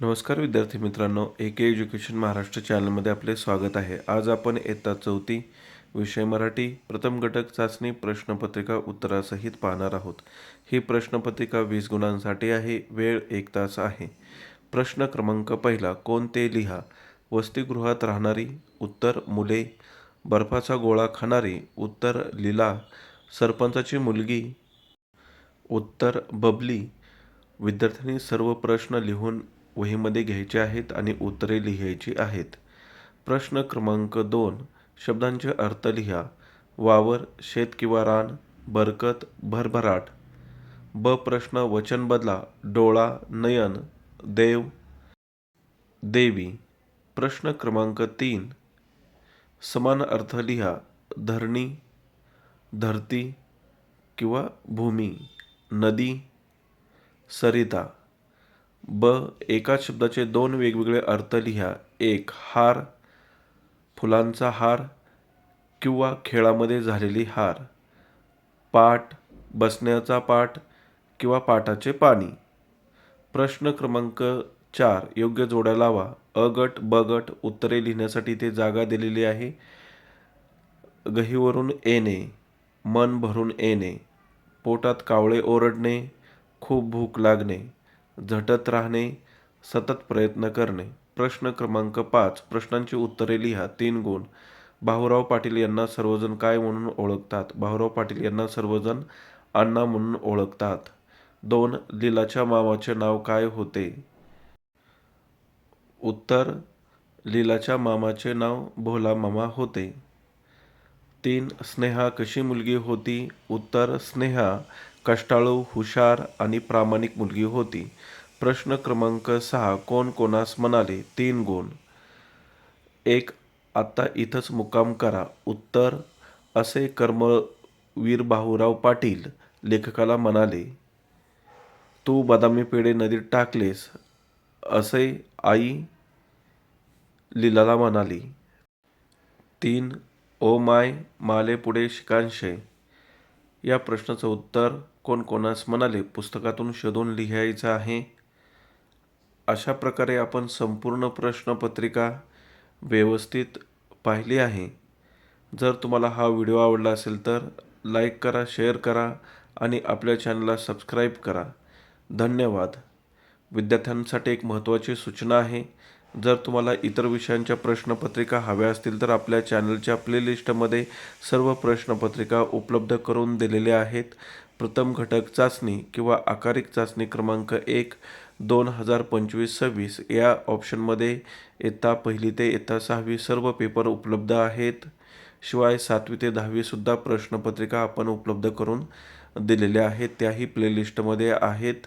नमस्कार विद्यार्थी मित्रांनो ए के एज्युकेशन महाराष्ट्र चॅनलमध्ये आपले स्वागत आहे. आज आपण इयत्ता चौथी विषय मराठी प्रथम घटक चाचणी प्रश्नपत्रिका उत्तरासहित पाहणार आहोत. ही प्रश्नपत्रिका वीस गुणांसाठी आहे वेळ एक तास आहे. प्रश्न क्रमांक पहिला कोणते लिहा? वसतिगृहात राहणारी उत्तर मुले. बर्फाचा गोळा खाणारी उत्तर लीला. सरपंचाची मुलगी. उत्तर बबली. विद्यार्थ्यांनी सर्व प्रश्न लिहून वहीमध्ये घ्यायचे आहेत आणि उत्तरे लिहायची आहेत. प्रश्न क्रमांक दोन. शब्दांचे अर्थ लिहा. वावर शेत किंवा रान बरकत भरभराट. ब प्रश्न वचन बदला. डोळा नयन देव. देवी. प्रश्न क्रमांक तीन. समान अर्थ लिहा. धरणी धरती किंवा भूमी नदी सरिता. ब एकाच शब्दाचे दोन वेगवेगळे अर्थ लिहा. एक हार फुलांचा हार किंवा खेळामध्ये झालेली हार. पाठ बसण्याचा पाठ किंवा पाटाचे पाणी. प्रश्न क्रमांक चार योग्य जोड्या लावा. अ गट ब गट उत्तरे लिहिण्यासाठी ते जागा दिलेली आहे. गहीवरून येणे मन भरून येणे. पोटात कावळे ओरडणे खूप भूक लागणे. झटत राहणे सतत प्रयत्न करणे. प्रश्न क्रमांक पाच. प्रश्नांची उत्तरे लिहा. तीन गुण. भाऊराव पाटील यांना सर्वजण काय म्हणून ओळखतात? भाऊराव पाटील यांना सर्वजण अण्णा म्हणून ओळखतात. दोन. लीलाच्या मामाचे नाव काय होते? उत्तर. लीलाच्या मामाचे नाव भोला मामा होते. तीन. स्नेहा कशी मुलगी होती? उत्तर. स्नेहा कष्टाळू हुशार आणि प्रामाणिक मुलगी होती. प्रश्न क्रमांक सहा कोण कोणास म्हणाले तीन गुण. एक आत्ता इथंच मुक्काम करा. उत्तर असे कर्मवीर भाऊराव पाटील लेखकाला म्हणाले तू बदामी पेढे नदीत टाकलेस असे आई लीलाला म्हणाली. तीन ओ माय माले पुढे शिकांशे. या प्रश्नाचं उत्तर कोण कोणास म्हणाले पुस्तकातून शोधून लिहायचं आहे? अशा प्रकारे आपण संपूर्ण प्रश्नपत्रिका व्यवस्थित पाहिली आहे. जर तुम्हाला हा व्हिडिओ आवडला असेल तर लाईक करा शेअर करा आणि आपल्या चॅनलला सबस्क्राईब करा. धन्यवाद. विद्यार्थ्यांसाठी एक महत्त्वाची सूचना आहे. जर तुम्हाला इतर विषयांच्या प्रश्नपत्रिका हव्या असतील तर आपल्या चॅनलच्या प्लेलिस्टमध्ये सर्व प्रश्नपत्रिका उपलब्ध करून दिलेल्या आहेत. प्रथम घटक चाचणी किंवा आकारिक चाचणी क्रमांक एक दोन हजार पंचवीस सव्वीस या ऑप्शनमध्ये इयत्ता पहिली ते इयत्ता सहावी सर्व पेपर उपलब्ध आहेत. शिवाय सातवी ते दहावीसुद्धा प्रश्नपत्रिका आपण उपलब्ध करून दिलेल्या आहेत. त्याही प्लेलिस्टमध्ये आहेत.